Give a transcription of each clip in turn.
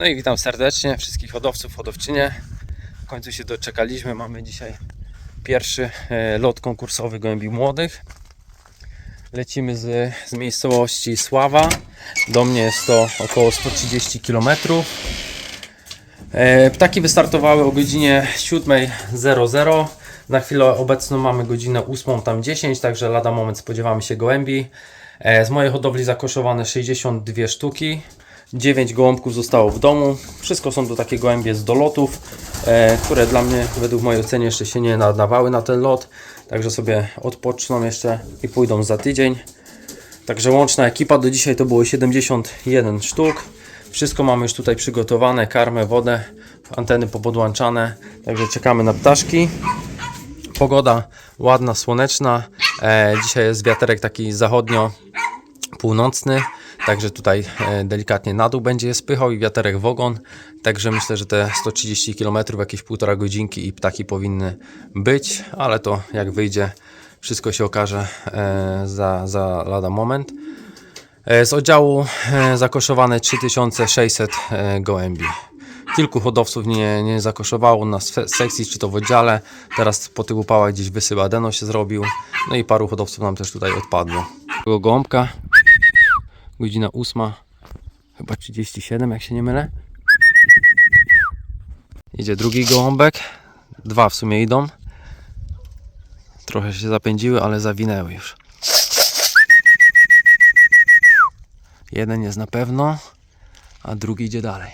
No i witam serdecznie wszystkich hodowców, hodowczynie. W końcu się doczekaliśmy. Mamy dzisiaj pierwszy e, lot konkursowy gołębi młodych. Lecimy z, z miejscowości Sława. Do mnie jest to około 130 km. E, Ptaki wystartowały o godzinie 7.00. Na chwilę obecną mamy godzinę 8, tam 10, także lada moment spodziewamy się gołębi. E, Z mojej hodowli zakoszowane 62 sztuki. 9 gołąbków zostało w domu. Wszystko są to takie gołębie z dolotów, e, które dla mnie, według mojej oceny, jeszcze się nie nadawały na ten lot. Także sobie odpoczną jeszcze i pójdą za tydzień. Także łączna ekipa do dzisiaj to było 71 sztuk. Wszystko mamy już tutaj przygotowane, karmę, wodę, anteny popodłączane. Także czekamy na ptaszki. Pogoda ładna, słoneczna. E, dzisiaj jest wiaterek taki zachodnio-północny. Także tutaj e, delikatnie na dół będzie je spychał i wiaterek w ogon. Także myślę, że te 130 km, jakieś półtora godzinki i ptaki powinny być, ale to jak wyjdzie, wszystko się okaże e, za, za lada moment. E, Z oddziału zakoszowane 3600 e, gołębi. Kilku hodowców nie, nie zakoszowało na sekcji, czy to w oddziale. Teraz po tych upałach gdzieś wysyp adeno się zrobił. No i paru hodowców nam też tutaj odpadło. Tego gołąbka, godzina 8, chyba 37, jak się nie mylę. Idzie drugi gołąbek. Dwa w sumie idą. Trochę się zapędziły, ale zawinęły już. Jeden jest na pewno, a drugi idzie dalej.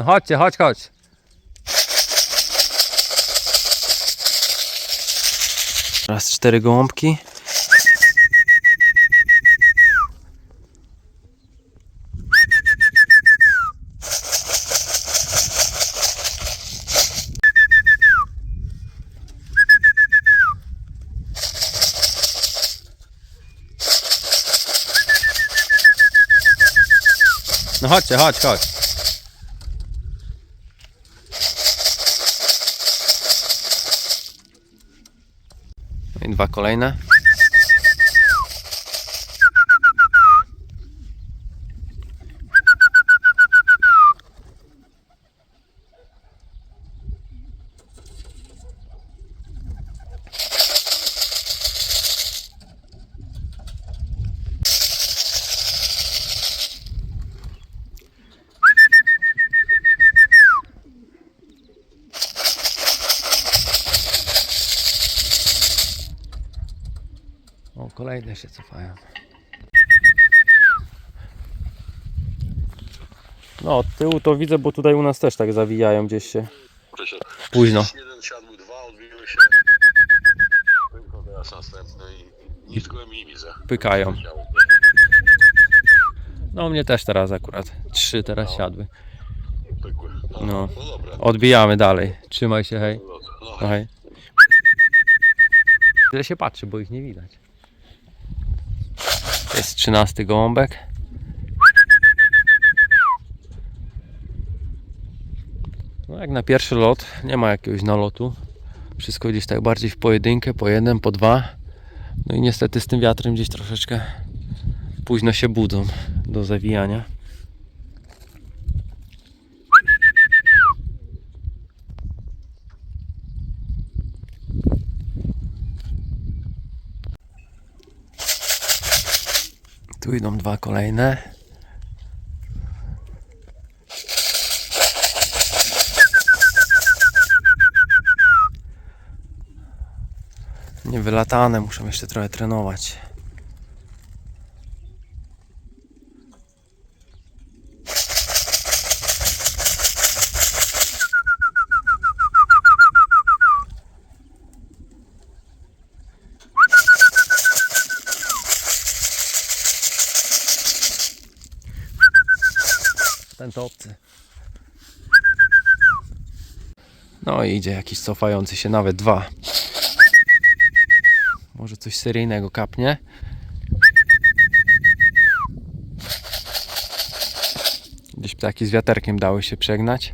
No chodźcie, chodź, chodź. Raz cztery gołąbki. No chodźcie, chodź, chodź. Dwa kolejne. Kolejne się cofają. No, od tyłu to widzę, bo tutaj u nas też tak zawijają gdzieś się. Późno. Jeden siadł, dwa odbiły się. Tylko teraz następny i nic gołem nie widzę. Pykają. No, mnie też teraz akurat. Trzy teraz siadły. Pykły. No, No. no. Odbijamy dalej. Trzymaj się, hej. No, No, hej. Tyle się patrzy, bo ich nie widać. Jest trzynasty gołąbek. No jak na pierwszy lot nie ma jakiegoś nalotu. Wszystko gdzieś tak bardziej w pojedynkę, po jeden, po dwa. No i niestety z tym wiatrem gdzieś troszeczkę późno się budzą do zawijania. Tu idą dwa kolejne. Niewylatane, muszę jeszcze trochę trenować. ten to obcy. I idzie jakiś cofający się, nawet dwa. Może coś seryjnego kapnie. Gdzieś ptaki z wiaterkiem dały się przegnać.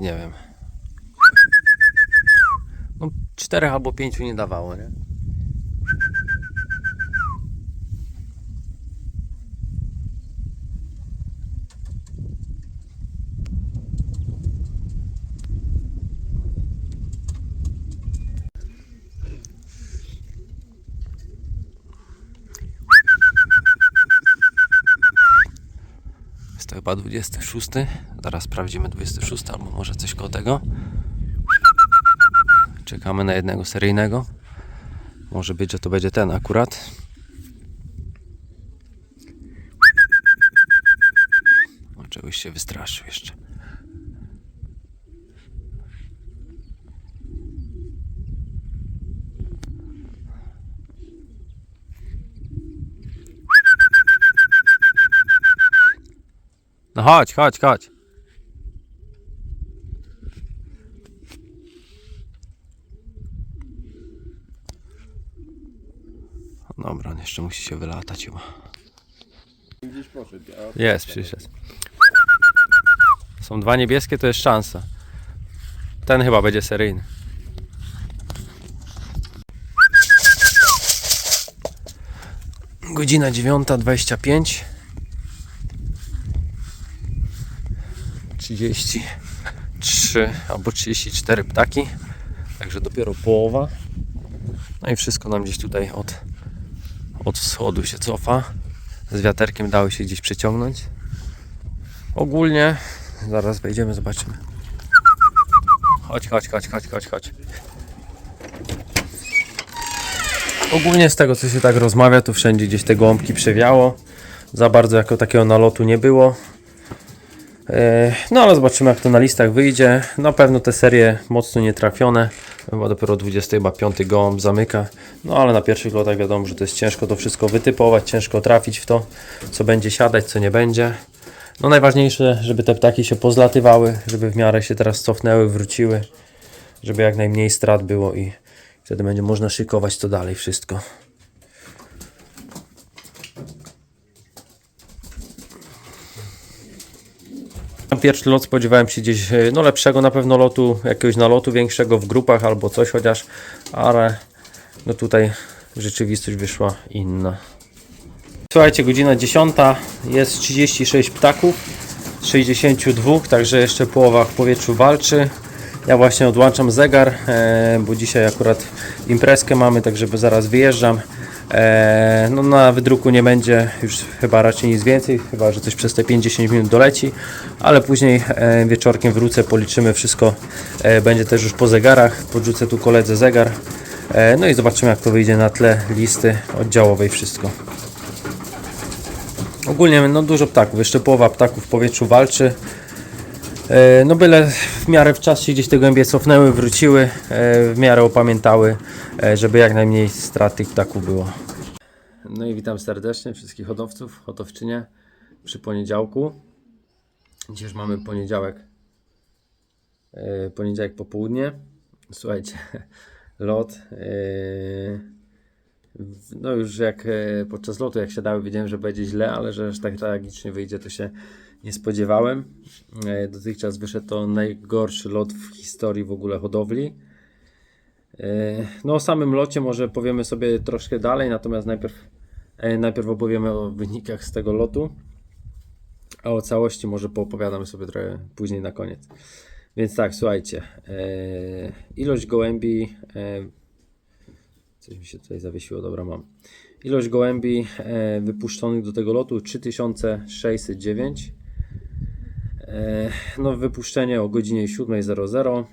Nie wiem. Czterech albo pięciu nie dawało, nie? Jest to chyba 26. Zaraz sprawdzimy 26 albo może coś koło tego. Czekamy na jednego seryjnego. Może być, że to będzie ten akurat. O, czegoś się wystraszył jeszcze. No chodź, chodź, chodź. Dobra, on jeszcze musi się wylatać chyba. Gdzieś poszedł, Jest, przyszedł. Są dwa niebieskie, to jest szansa. Ten chyba będzie seryjny. Godzina 9.25 33 albo 34 ptaki Także dopiero połowa No i wszystko nam gdzieś tutaj od, od wschodu się cofa Z wiaterkiem dało się gdzieś przeciągnąć Ogólnie Zaraz wejdziemy, zobaczymy Chodź, chodź, chodź, chodź, chodź, chodź Ogólnie z tego co się tak rozmawia, to wszędzie gdzieś te gołąbki przewiało. Za bardzo jako takiego nalotu nie było. E, No ale zobaczymy jak to na listach wyjdzie. Na pewno te serie mocno nietrafione. Chyba dopiero 25 gołąb zamyka. No ale na pierwszych lotach wiadomo, że to jest ciężko to wszystko wytypować, ciężko trafić w to, co będzie siadać, co nie będzie. No najważniejsze, żeby te ptaki się pozlatywały, żeby w miarę się teraz cofnęły, wróciły, żeby jak najmniej strat było i wtedy będzie można szykować to dalej wszystko. Na pierwszy lot spodziewałem się gdzieś e, no lepszego na pewno lotu, jakiegoś nalotu większego w grupach albo coś chociaż, ale no tutaj rzeczywistość wyszła inna. Słuchajcie, godzina 10, jest 36 ptaków, z 62, także jeszcze połowa w powietrzu walczy. Ja właśnie odłączam zegar, e, bo dzisiaj akurat imprezkę mamy, także zaraz wyjeżdżam. E, no na wydruku nie będzie już chyba raczej nic więcej, chyba że coś przez te 50 minut doleci, ale później e, wieczorkiem wrócę, policzymy wszystko, e, będzie też już po zegarach, podrzucę tu koledze zegar, no i zobaczymy jak to wyjdzie na tle listy oddziałowej wszystko. Ogólnie no dużo ptaków, jeszcze połowa ptaków w powietrzu walczy. E, No byle w miarę w czasie gdzieś te głębie cofnęły, wróciły, e, w miarę opamiętały, e, żeby jak najmniej strat tych ptaków było. No i witam serdecznie wszystkich hodowców, hodowczynie przy poniedziałku. Już mamy poniedziałek, poniedziałek popołudnie. Słuchajcie, lot. No już jak podczas lotu jak siadały wiedziałem, że będzie źle, ale że aż tak tragicznie wyjdzie to się nie spodziewałem. E, Dotychczas wyszedł to najgorszy lot w historii w ogóle hodowli. E, No o samym locie może powiemy sobie troszkę dalej, natomiast najpierw, e, najpierw opowiemy o wynikach z tego lotu, a o całości może poopowiadamy sobie trochę później na koniec. Więc tak, słuchajcie, ilość gołębi, coś mi się tutaj zawiesiło, dobra mam. Ilość gołębi wypuszczonych do tego lotu 3609. E, no wypuszczenie o godzinie 7.00.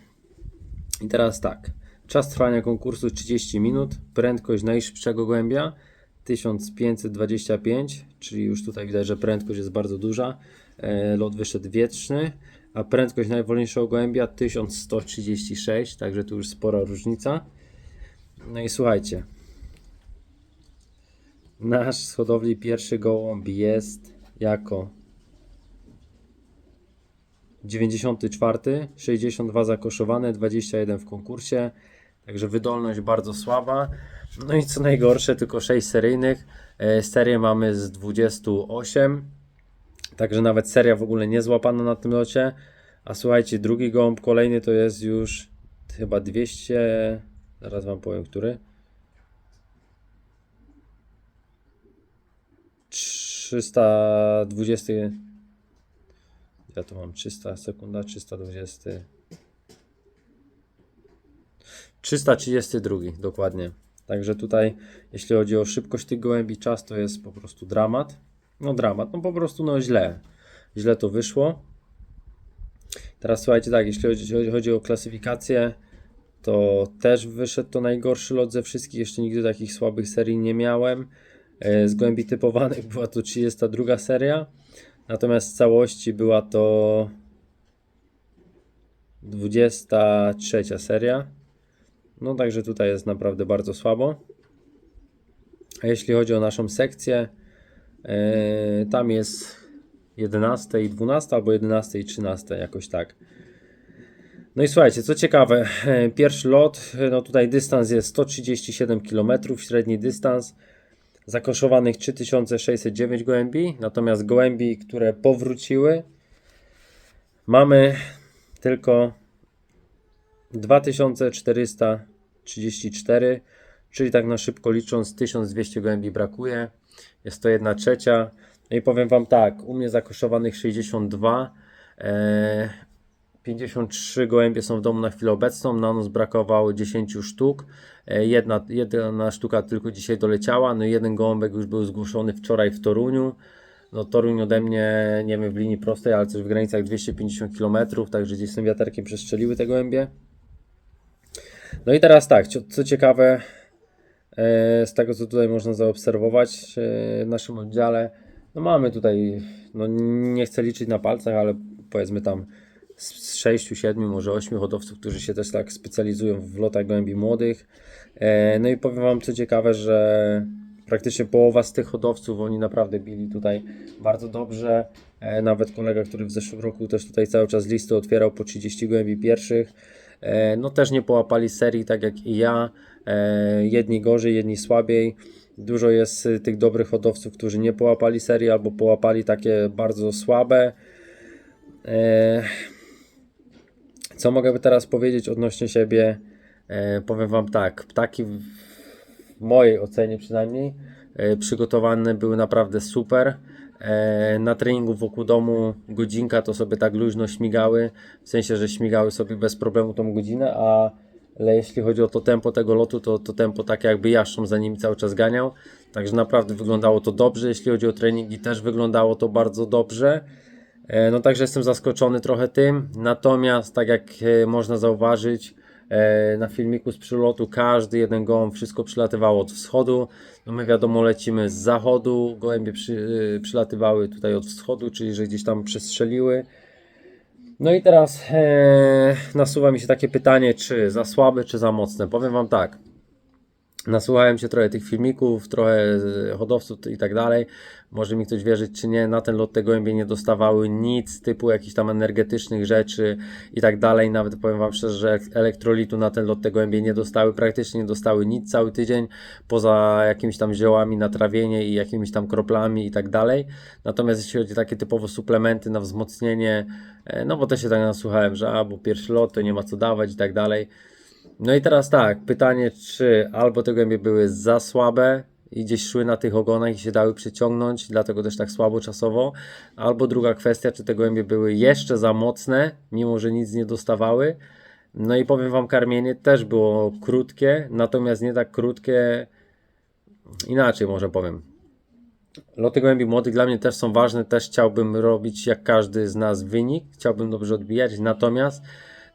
I teraz tak. Czas trwania konkursu 30 minut. Prędkość najszybszego gołębia 1525, czyli już tutaj widać, że prędkość jest bardzo duża. E, lot wyszedł wietrzny. a prędkość najwolniejszego gołębia 1136, także tu już spora różnica. No i słuchajcie, nasz z hodowli pierwszy gołąb jest jako 94, 62 zakoszowane, 21 w konkursie, także wydolność bardzo słaba. No i co najgorsze, tylko 6 seryjnych. E, Serię mamy z 28, także nawet seria w ogóle nie złapana na tym locie. A słuchajcie, drugi gołąb kolejny to jest już chyba 200, zaraz wam powiem, który. 320. Ja tu mam 300 sekunda, 320. 332 dokładnie. Także tutaj, jeśli chodzi o szybkość tych gołębi, czas to jest po prostu dramat. No dramat, no po prostu no źle. Źle to wyszło. Teraz słuchajcie, tak, jeśli chodzi, chodzi- o klasyfikację, to też wyszedł to najgorszy lot ze wszystkich. Jeszcze nigdy takich słabych serii nie miałem. E, Z gołębi typowanych była to 32 seria. Natomiast z całości była to 23 seria. No także tutaj jest naprawdę bardzo słabo. A jeśli chodzi o naszą sekcję, e, tam jest 11 i 12 albo 11 i 13 jakoś tak. No i słuchajcie, co ciekawe, e, pierwszy lot, e, no tutaj dystans jest 137 km, średni dystans, zakoszowanych 3609 gołębi, natomiast gołębi, które powróciły, mamy tylko 2434, czyli tak na szybko licząc 1200 gołębi brakuje, jest to 1 trzecia. No i powiem Wam tak, u mnie zakoszowanych 62, e, 53 gołębie są w domu na chwilę obecną, na noc brakowało 10 sztuk, e, jedna, jedna sztuka tylko dzisiaj doleciała, no i jeden gołąbek już był zgłoszony wczoraj w Toruniu, no Toruń ode mnie, nie wiem w linii prostej, ale coś w granicach 250 km, także gdzieś z tym wiaterkiem przestrzeliły te gołębie. No i teraz tak, co, ciekawe, e, z tego co tutaj można zaobserwować e, w naszym oddziale, no mamy tutaj, no nie chcę liczyć na palcach, ale powiedzmy tam z 6, 7, może 8 hodowców, którzy się też tak specjalizują w lotach gołębi młodych. E, No i powiem Wam co ciekawe, że praktycznie połowa z tych hodowców, oni naprawdę bili tutaj bardzo dobrze. E, Nawet kolega, który w zeszłym roku też tutaj cały czas listy otwierał po 30 gołębi pierwszych, e, no też nie połapali serii tak jak i ja. Jedni gorzej, jedni słabiej. Dużo jest y, tych dobrych hodowców, którzy nie połapali serii albo połapali takie bardzo słabe. Co mogę teraz powiedzieć odnośnie siebie? E, powiem Wam tak, ptaki w w mojej ocenie przynajmniej e, przygotowane były naprawdę super. E, na treningu wokół domu godzinka to sobie tak luźno śmigały, w sensie, że śmigały sobie bez problemu tą godzinę, a ale jeśli chodzi o to tempo tego lotu, to to tempo tak jakby jaszczą za nimi cały czas ganiał. Także naprawdę wyglądało to dobrze. Jeśli chodzi o treningi, też wyglądało to bardzo dobrze. E, No także jestem zaskoczony trochę tym. Natomiast tak jak e, można zauważyć e, na filmiku z przylotu, każdy jeden gołąb, wszystko przylatywało od wschodu. No my wiadomo lecimy z zachodu, gołębie przy, przylatywały tutaj od wschodu, czyli że gdzieś tam przestrzeliły. No i teraz e, nasuwa mi się takie pytanie, czy za słabe, czy za mocne. Powiem Wam tak. Nasłuchałem się trochę tych filmików, trochę hodowców i tak dalej. Może mi ktoś wierzyć, czy nie. Na ten lot te gołębie nie dostawały nic typu jakichś tam energetycznych rzeczy i tak dalej. Nawet powiem Wam szczerze, że elektrolitu na ten lot te gołębie nie dostały. Praktycznie nie dostały nic cały tydzień, poza jakimiś tam ziołami na trawienie i jakimiś tam kroplami i tak dalej. Natomiast jeśli chodzi o takie typowo suplementy na wzmocnienie, e, no bo też się tak nasłuchałem, że a, bo pierwszy lot to nie ma co dawać i tak dalej. No i teraz tak, pytanie, czy albo te gołębie były za słabe i gdzieś szły na tych ogonach i się dały przyciągnąć, dlatego też tak słabo czasowo, albo druga kwestia, czy te gołębie były jeszcze za mocne, mimo że nic nie dostawały. No i powiem Wam, karmienie też było krótkie, natomiast nie tak krótkie, inaczej może powiem. Loty gołębi młodych dla mnie też są ważne, też chciałbym robić jak każdy z nas wynik, chciałbym dobrze odbijać, natomiast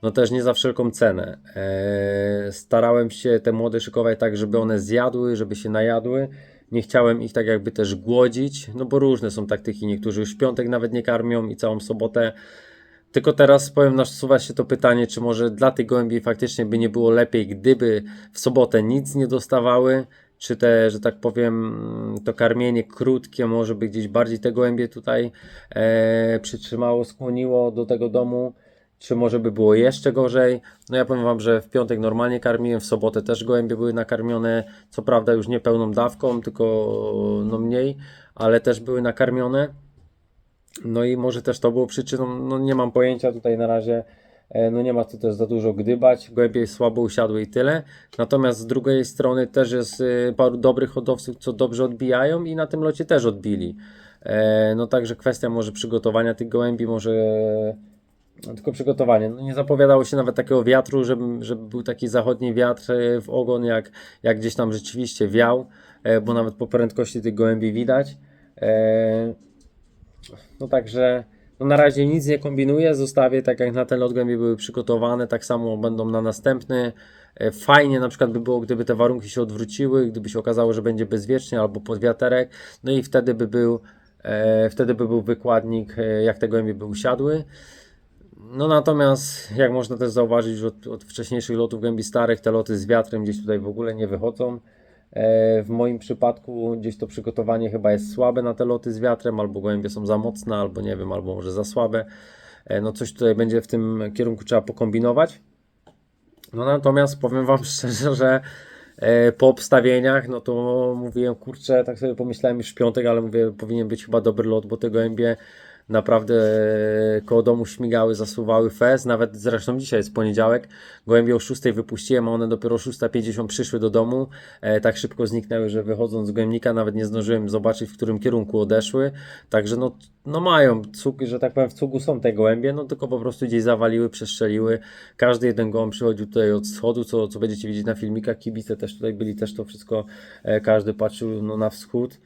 no też nie za wszelką cenę. Eee, starałem się te młode szykować tak, żeby one zjadły, żeby się najadły. Nie chciałem ich tak jakby też głodzić, no bo różne są taktyki. Niektórzy już piątek nawet nie karmią i całą sobotę Tylko teraz powiem, nasuwa się to pytanie, czy może dla tych gołębi faktycznie by nie było lepiej, gdyby w sobotę nic nie dostawały, czy te, że tak powiem, to karmienie krótkie może by gdzieś bardziej te gołębie tutaj e, przytrzymało, skłoniło do tego domu, czy może by było jeszcze gorzej. No ja powiem Wam, że w piątek normalnie karmiłem, w sobotę też gołębie były nakarmione, co prawda już nie pełną dawką, tylko no mniej, ale też były nakarmione. No i może też to było przyczyną, no nie mam pojęcia tutaj na razie, e, no nie ma tu też za dużo gdybać, gołębie słabo usiadły i tyle. Natomiast z drugiej strony też jest e, paru dobrych hodowców, co dobrze odbijają i na tym locie też odbili. E, No także kwestia może przygotowania tych gołębi, może tylko przygotowanie. No, nie zapowiadało się nawet takiego wiatru, żeby, żeby był taki zachodni wiatr e, w ogon, jak, jak gdzieś tam rzeczywiście wiał, e, bo nawet po prędkości tych gołębi widać. E, No także no na razie nic nie kombinuję, zostawię tak jak na ten lot gołębie były przygotowane, tak samo będą na następny. Fajnie na przykład by było, gdyby te warunki się odwróciły, gdyby się okazało, że będzie bezwiecznie albo pod wiaterek, no i wtedy by był, wtedy by był wykładnik, jak te gołębie by usiadły. No natomiast, jak można też zauważyć, od, od wcześniejszych lotów gębi starych, te loty z wiatrem gdzieś tutaj w ogóle nie wychodzą. E, w moim przypadku gdzieś to przygotowanie chyba jest słabe na te loty z wiatrem, albo gołębie są za mocne, albo nie wiem, albo może za słabe. E, no coś tutaj będzie w tym kierunku trzeba pokombinować. No natomiast powiem Wam szczerze, że e, po obstawieniach, no to mówiłem, kurczę, tak sobie pomyślałem już w piątek, ale mówię, powinien być chyba dobry lot, bo te gołębie naprawdę e, koło domu śmigały, zasuwały fez, nawet zresztą dzisiaj jest poniedziałek, gołębie o 6 wypuściłem, a one dopiero o 6.50 przyszły do domu, e, tak szybko zniknęły, że wychodząc z gołębnika nawet nie zdążyłem zobaczyć, w którym kierunku odeszły, także no, no mają, cuk, że tak powiem w cugu są te gołębie, no tylko po prostu gdzieś zawaliły, przestrzeliły, każdy jeden gołąb przychodził tutaj od schodu, co, co będziecie widzieć na filmikach, kibice też tutaj byli, też to wszystko, e, każdy patrzył no, na wschód,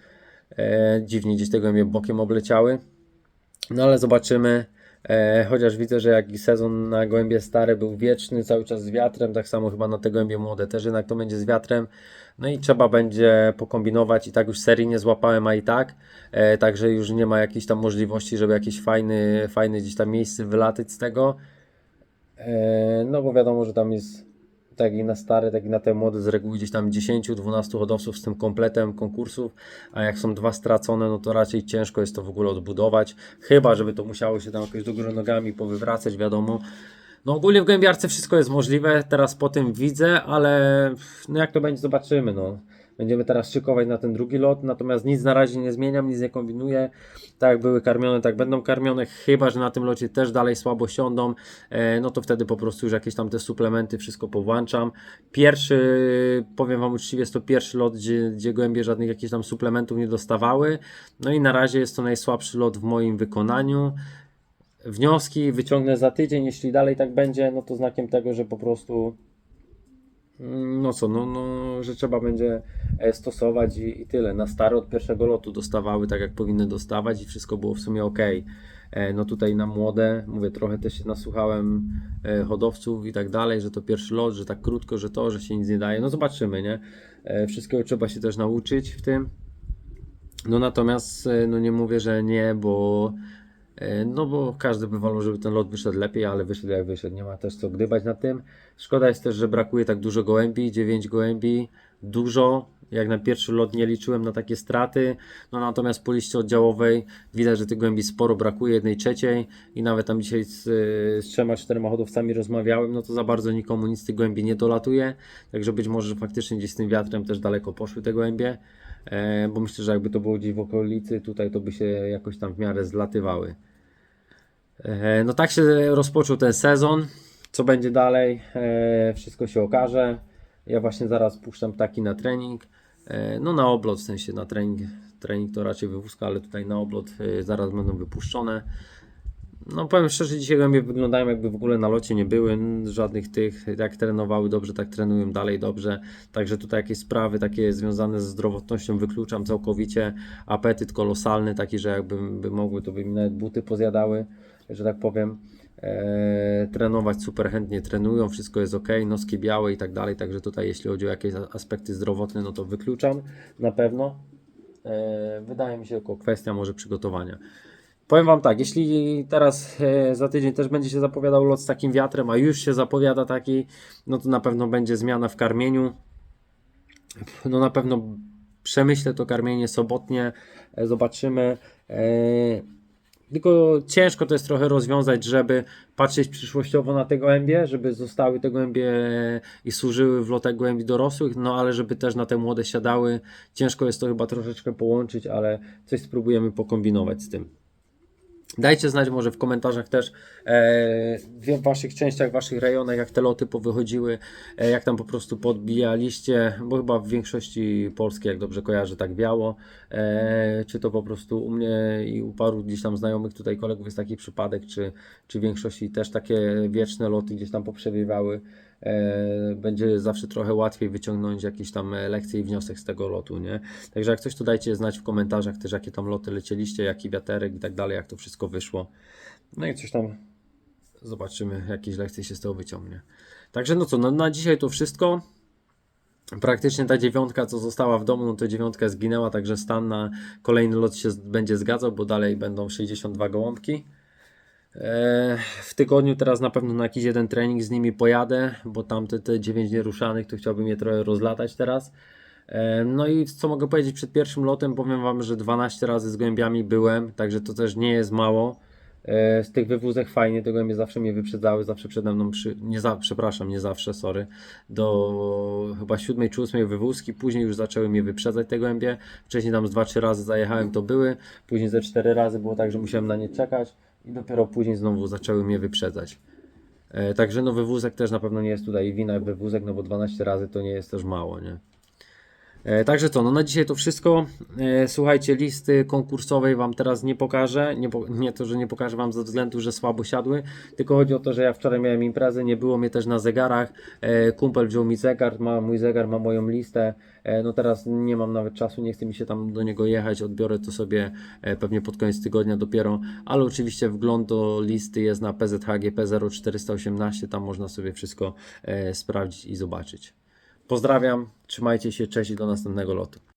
e, dziwnie gdzieś te gołębie bokiem obleciały, no ale zobaczymy. E, chociaż widzę, że jak i sezon na gołębie stare był wieczny, cały czas z wiatrem, tak samo chyba na te gołębie młode też jednak to będzie z wiatrem. No i trzeba będzie pokombinować i tak już serii nie złapałem, a i tak. E, także już nie ma jakiejś tam możliwości, żeby jakieś fajny, fajny gdzieś tam miejsce wylatać z tego. E, no bo wiadomo, że tam jest tak i na stare, tak i na te młode z reguły gdzieś tam 10-12 hodowców z tym kompletem konkursów, a jak są dwa stracone, no to raczej ciężko jest to w ogóle odbudować, chyba żeby to musiało się tam jakoś do góry nogami powywracać, wiadomo. No ogólnie w Gębiarce wszystko jest możliwe, teraz po tym widzę, ale no jak to będzie zobaczymy, no. Będziemy teraz szykować na ten drugi lot, natomiast nic na razie nie zmieniam, nic nie kombinuję. Tak jak były karmione, tak będą karmione, chyba że na tym locie też dalej słabo siądą, e, no to wtedy po prostu już jakieś tam te suplementy, wszystko powłączam. Pierwszy, powiem Wam uczciwie, jest to pierwszy lot, gdzie, gdzie gołębie żadnych jakichś tam suplementów nie dostawały. No i na razie jest to najsłabszy lot w moim wykonaniu. Wnioski wyciągnę za tydzień, jeśli dalej tak będzie, no to znakiem tego, że po prostu no co, no, no, że trzeba będzie e, stosować i, i tyle. Na stare od pierwszego lotu dostawały tak, jak powinny dostawać i wszystko było w sumie ok. E, No tutaj na młode, mówię, trochę też się nasłuchałem e, hodowców i tak dalej, że to pierwszy lot, że tak krótko, że to, że się nic nie daje. No zobaczymy, nie? Wszystkiego trzeba się też nauczyć w tym. No natomiast, no nie mówię, że nie, bo No bo każdy by wolał, żeby ten lot wyszedł lepiej, ale wyszedł jak wyszedł. Nie ma też co gdybać na tym. Szkoda jest też, że brakuje tak dużo gołębi, 9 gołębi, dużo. Jak na pierwszy lot nie liczyłem na takie straty. No natomiast po liście oddziałowej widać, że tych gołębi sporo brakuje, jednej trzeciej i nawet tam dzisiaj z, z trzema, czterema hodowcami rozmawiałem, no to za bardzo nikomu nic tych gołębi nie dolatuje. Także być może że faktycznie gdzieś z tym wiatrem też daleko poszły te gołębie. E, bo myślę, że jakby to było gdzieś w okolicy, tutaj to by się jakoś tam w miarę zlatywały. E, No tak się rozpoczął ten sezon. Co będzie dalej? E, Wszystko się okaże. Ja właśnie zaraz puszczam taki na trening. No na oblot, w sensie na trening. Trening to raczej wywózka, ale tutaj na oblot zaraz będą wypuszczone. No powiem szczerze, dzisiaj gołębie wyglądają jakby w ogóle na locie nie były, żadnych tych, jak trenowały dobrze, tak trenują dalej dobrze, także tutaj jakieś sprawy takie związane ze zdrowotnością wykluczam całkowicie, apetyt kolosalny taki, że jakby by mogły, to by mi nawet buty pozjadały, że tak powiem, eee, trenować super chętnie trenują, wszystko jest ok, noski białe i tak dalej, także tutaj jeśli chodzi o jakieś aspekty zdrowotne, no to wykluczam na pewno, Eee, wydaje mi się tylko kwestia może przygotowania. Powiem Wam tak, jeśli teraz e, za tydzień też będzie się zapowiadał lot z takim wiatrem, a już się zapowiada taki, no to na pewno będzie zmiana w karmieniu. No na pewno przemyślę to karmienie sobotnie, e, zobaczymy. E, tylko ciężko to jest trochę rozwiązać, żeby patrzeć przyszłościowo na te gołębie, żeby zostały te gołębie i służyły w lotach gołębi dorosłych, no ale żeby też na te młode siadały. Ciężko jest to chyba troszeczkę połączyć, ale coś spróbujemy pokombinować z tym. Dajcie znać może w komentarzach też e, w waszych częściach, w waszych rejonach, jak te loty powychodziły, e, jak tam po prostu podbijaliście, bo chyba w większości Polski, jak dobrze kojarzę, tak wiało. E, czy to po prostu u mnie i u paru gdzieś tam znajomych tutaj kolegów jest taki przypadek, czy, czy w większości też takie wieczne loty gdzieś tam poprzewiewały. E, będzie zawsze trochę łatwiej wyciągnąć jakieś tam e, lekcje i wniosek z tego lotu, nie? Także jak coś to dajcie znać w komentarzach też, jakie tam loty lecieliście, jaki wiaterek i tak dalej, jak to wszystko wyszło. No i coś tam zobaczymy, jakieś lekcje się z tego wyciągnie. Także no co, no, na dzisiaj to wszystko. Praktycznie ta dziewiątka, co została w domu, no to dziewiątka zginęła, także stan na kolejny lot się będzie zgadzał, bo dalej będą 62 gołąbki. E, W tygodniu teraz na pewno na jakiś jeden trening z nimi pojadę, bo tamte te 9 nieruszanych to chciałbym je trochę rozlatać teraz. E, No i co mogę powiedzieć przed pierwszym lotem, powiem Wam, że 12 razy z gołębiami byłem, także to też nie jest mało. E, Z tych wywózek fajnie, te gołębie zawsze mnie wyprzedzały, zawsze przede mną, przy, nie za, przepraszam, nie zawsze, sorry, do chyba siódmej czy ósmej wywózki, później już zaczęły mnie wyprzedzać te gołębie, wcześniej tam z 2-3 razy zajechałem, to były, później ze 4 razy było tak, że musiałem na nie czekać i dopiero później znowu zaczęły mnie wyprzedzać. E, także no wywózek też na pewno nie jest tutaj wina wywózek, no bo 12 razy to nie jest też mało, nie? E, Także co, no na dzisiaj to wszystko. E, Słuchajcie, listy konkursowej Wam teraz nie pokażę. Nie, po, nie to, że nie pokażę Wam ze względu, że słabo siadły, tylko chodzi o to, że ja wczoraj miałem imprezę, nie było mnie też na zegarach. E, Kumpel wziął mi zegar, ma mój zegar, ma moją listę. No teraz nie mam nawet czasu, nie chce mi się tam do niego jechać. Odbiorę to sobie pewnie pod koniec tygodnia dopiero, ale oczywiście wgląd do listy jest na PZHGP 0418. Tam można sobie wszystko sprawdzić i zobaczyć. Pozdrawiam, trzymajcie się, cześć i do następnego lotu.